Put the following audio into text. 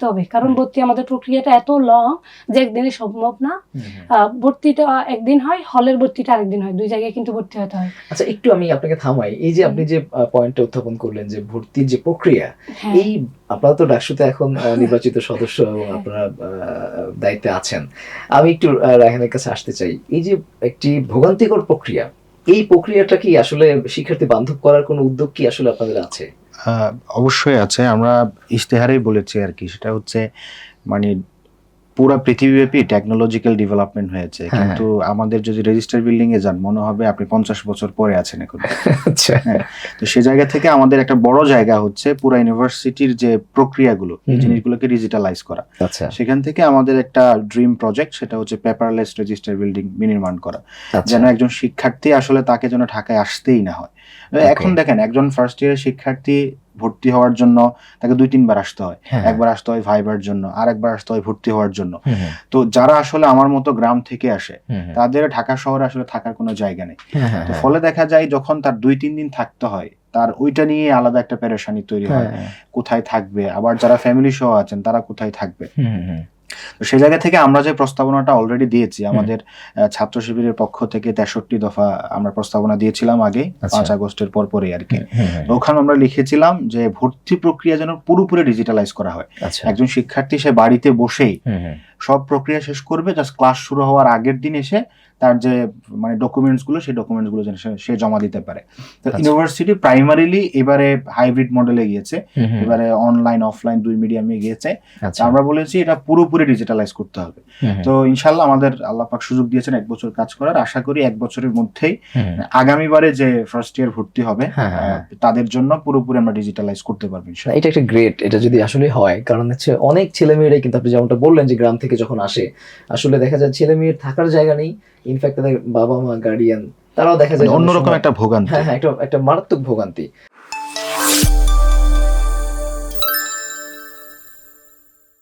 থাকতে হবে। কারণ ভর্তি আমাদের প্রক্রিয়াটা এত লং যে একদিনে সম্ভব না। ভর্তিটা একদিন হয় হলের ভর্তিটা আরেকদিন হয়। দুই জায়গায় কিন্তু ভর্তি হতে হয়। আচ্ছা একটু আমি আপনাকে থামাই। এই যে আপনি যে পয়েন্টটা উত্থাপন করলেন যে ভর্তির যে প্রক্রিয়া হ্যাঁ। এই আপনারা তো ডাকসুতে এখন নির্বাচিত সদস্য এবং আপনারা আহ, দায়িত্বে আছেন। আমি একটু রায়হানের কাছে আসতে চাই। এই যে একটি ভোগান্তিকর প্রক্রিয়া এই প্রক্রিয়াটা কি আসলে শিক্ষার্থী বান্ধব করার কোনো উদ্যোগ কি আসলে আপনাদের আছে? অবশ্যই আছে। আমরা ইশতেহারেই বলেছি আর কি। সেটা হচ্ছে মানে পুরো পৃথিবীব্যাপী টেকনোলজিক্যাল ডেভেলপমেন্ট হয়েছে। হ্যাঁ, কিন্তু আমাদের যদি রেজিস্টার বিল্ডিং এ যান মনে হবে আপনি পঞ্চাশ বছর পরে আছেন এখন। আচ্ছা। তো সে জায়গা থেকে আমাদের একটা বড় জায়গা হচ্ছে পুরো ইউনিভার্সিটির যে প্রক্রিয়াগুলো এই জিনিসগুলোকে ডিজিটালাইজ করা। আচ্ছা। সেখান থেকে আমাদের একটা ড্রিম প্রজেক্ট সেটা হচ্ছে পেপারলেস রেজিস্টার বিল্ডিং বিনির্মাণ করা। আচ্ছা। যেন একজন শিক্ষার্থী আসলে তাকে যেন ঢাকায় আসতেই না হয়। এখন দেখেন একজন ফার্স্ট ইয়ারের শিক্ষার্থী ভর্তি হওয়ার জন্য তাকে দুই তিনবার আসতে হয় হ্যাঁ। একবার আসতে হয় ভাইবার জন্য আর একবার আসতে হয় ভর্তি হওয়ার জন্য তো যারা আসলে আমার মতো গ্রাম থেকে আসে। তাদের ঢাকা শহরে আসলে থাকার কোনো জায়গা নেই হ্যাঁ, হ্যাঁ, তো। ফলে দেখা যায় যখন তার দুই তিন দিন থাকতে হয় তার ওইটা নিয়ে আলাদা একটা পেরেশানি তৈরি হ্যাঁ। কোথায় থাকবে আবার যারা ফ্যামিলি সহ আছেন তারা কোথায় থাকবে সেই জায়গা থেকে আমরা যে প্রস্তাবনাটা অলরেডি দিয়েছি আমাদের ছাত্র শিবিরের পক্ষ থেকে তেষট্টি দফা আমরা প্রস্তাবনা দিয়েছিলাম আগে আচ্ছা। পাঁচ আগস্টের পর পরে আর কি। ওখানে আমরা লিখেছিলাম যে ভর্তি প্রক্রিয়া যেন পুরোপুরি ডিজিটালাইজ করা হয়। আচ্ছা। একজন শিক্ষার্থী সে বাড়িতে বসেই। সব প্রক্রিয়া শেষ করবে জাস্ট ক্লাস শুরু হওয়ার আগের দিন এসে তার যে মানে ডকুমেন্টসগুলো সেই ডকুমেন্টসগুলো যেন সে- সে জমা দিতে পারে। তো আচ্ছা। ইউনিভার্সিটি প্রাইমারিলি এবারে হাইব্রিড মডেলে গিয়েছে। এবারে অনলাইন অফলাইন দুই মিডিয়ামে গিয়েছে। আচ্ছা। আমরা বলেছি এটা পুরোপুরি ডিজিটালাইজ করতে হবে। হুম, হুম, তো ইনশাল্লাহ আমাদের আল্লাহ পাক সুযোগ দিয়েছেন এক বছর কাজ করার। আশা করি এক বছরের মধ্যেই হুম। আগামীবারে যে ফার্স্ট ইয়ার ভর্তি হবে হ্যাঁ, হ্যাঁ, তাদের জন্য পুরোপুরি আমরা ডিজিটালাইজ করতে পারব ইনশাল্লাহ এটা একটা গ্রেট এটা যদি আসলে হয় কারণ হচ্ছে অনেক ছেলে মেয়েরাই কিন্তু আপনি যেমনটা বললেন যে গ্রাম থেকে যখন আসে আসলে দেখা যায় ছেলে মেয়ের থাকার জায়গা নেই। ইনফ্যাক্ট তাদের বাবা মা গার্ডিয়ান তারাও দেখা যায় অন্যরকম একটা ভোগান্তি। হ্যাঁ হ্যাঁ একটা একটা মারাত্মক ভোগান্তি।